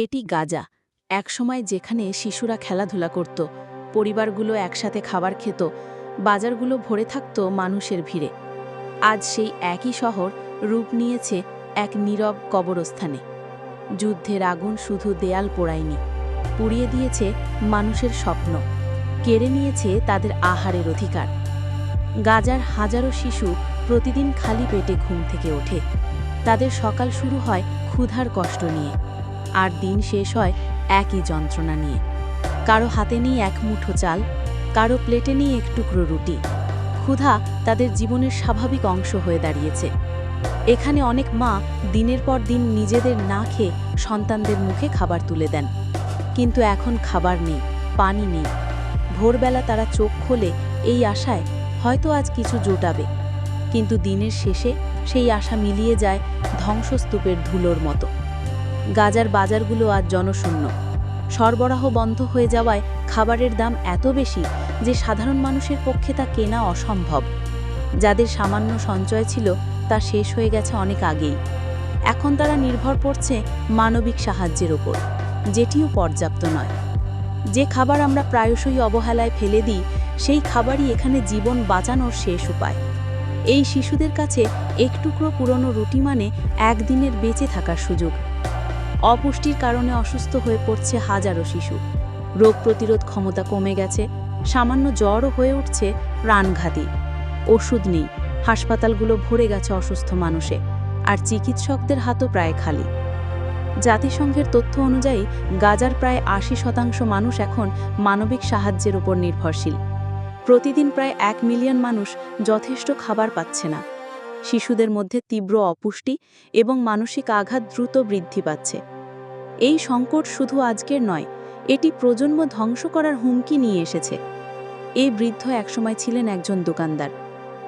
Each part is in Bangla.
এটি গাজা। একসময় যেখানে শিশুরা খেলাধুলা করত, পরিবারগুলো একসাথে খাবার খেত, বাজারগুলো ভরে থাকত মানুষের ভিড়ে। আজ সেই একই শহর রূপ নিয়েছে এক নীরব কবরস্থানে। যুদ্ধের আগুন শুধু দেয়াল পোড়ায়নি, পুড়িয়ে দিয়েছে মানুষের স্বপ্ন, কেড়ে নিয়েছে তাদের আহারের অধিকার। গাজার হাজারো শিশু প্রতিদিন খালি পেটে ঘুম থেকে ওঠে। তাদের সকাল শুরু হয় ক্ষুধার কষ্ট নিয়ে। আর দিন শেষ হয় একই যন্ত্রণা নিয়ে। কারও হাতে নেই এক মুঠো চাল, কারও প্লেটে নেই এক টুকরো রুটি। ক্ষুধা তাদের জীবনের স্বাভাবিক অংশ হয়ে দাঁড়িয়েছে। এখানে অনেক মা দিনের পর দিন নিজেদের না খেয়ে সন্তানদের মুখে খাবার তুলে দেন। কিন্তু এখন খাবার নেই, পানি নেই। ভোরবেলা তারা চোখ খোলে এই আশায় হয়তো আজ কিছু জোটাবে। কিন্তু দিনের শেষে সেই আশা মিলিয়ে যায় ধ্বংসস্তূপের ধুলোর মতো। গাজার বাজারগুলো আজ জনশূন্য। সরবরাহ বন্ধ হয়ে যাওয়ায় খাবারের দাম এত বেশি যে সাধারণ মানুষের পক্ষে তা কেনা অসম্ভব। যাদের সামান্য সঞ্চয় ছিল তা শেষ হয়ে গেছে অনেক আগেই। এখন তারা নির্ভর করছে মানবিক সাহায্যের ওপর, যেটিও পর্যাপ্ত নয়। যে খাবার আমরা প্রায়শই অবহেলায় ফেলে দিই, সেই খাবারই এখানে জীবন বাঁচানোর শেষ উপায়। এই শিশুদের কাছে একটুকরো পুরনো রুটি মানে একদিনের বেঁচে থাকার সুযোগ। অপুষ্টির কারণে অসুস্থ হয়ে পড়ছে হাজারো শিশু। রোগ প্রতিরোধ ক্ষমতা কমে গেছে, সামান্য জ্বরও হয়ে উঠছে প্রাণঘাতী। ওষুধ নেই, হাসপাতালগুলো ভরে গেছে অসুস্থ মানুষে, আর চিকিৎসকদের হাতও প্রায় খালি। জাতিসংঘের তথ্য অনুযায়ী, গাজার প্রায় আশি শতাংশ মানুষ এখন মানবিক সাহায্যের উপর নির্ভরশীল। প্রতিদিন প্রায় এক মিলিয়ন মানুষ যথেষ্ট খাবার পাচ্ছে না। শিশুদের মধ্যে তীব্র অপুষ্টি এবং মানসিক আঘাত দ্রুত বৃদ্ধি পাচ্ছে। এই সংকট শুধু আজকের নয়, এটি প্রজন্ম ধ্বংস করার হুমকি নিয়ে এসেছে। এই বৃদ্ধ একসময় ছিলেন একজন দোকানদার।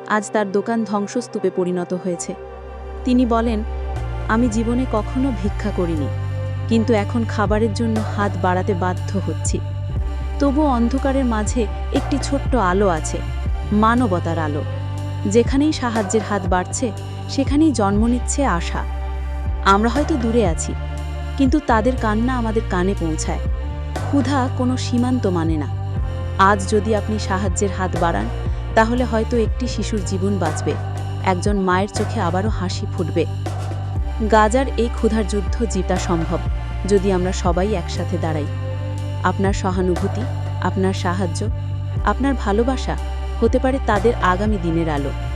আজ তার দোকান ধ্বংসস্তূপে পরিণত হয়েছে। তিনি বলেন, আমি জীবনে কখনো ভিক্ষা করিনি, কিন্তু এখন খাবারের জন্য হাত বাড়াতে বাধ্য হচ্ছি। তবু অন্ধকারের মাঝে একটি ছোট্ট আলো আছে, মানবতার আলো। যেখানেই সাহায্যের হাত বাড়ছে, সেখানেই জন্ম নিচ্ছে আশা। আমরা হয়তো দূরে আছি, কিন্তু তাদের কান্না আমাদের কানে পৌঁছায়। ক্ষুধা কোনো সীমান্ত মানে না। আজ যদি আপনি সাহায্যের হাত বাড়ান, তাহলে হয়তো একটি শিশুর জীবন বাঁচবে, একজন মায়ের চোখে আবারও হাসি ফুটবে। গাজার এই ক্ষুধার যুদ্ধ জিতা সম্ভব, যদি আমরা সবাই একসাথে দাঁড়াই। আপনার সহানুভূতি, আপনার সাহায্য, আপনার ভালোবাসা হতে পারে তাদের আগামী দিনের আলো।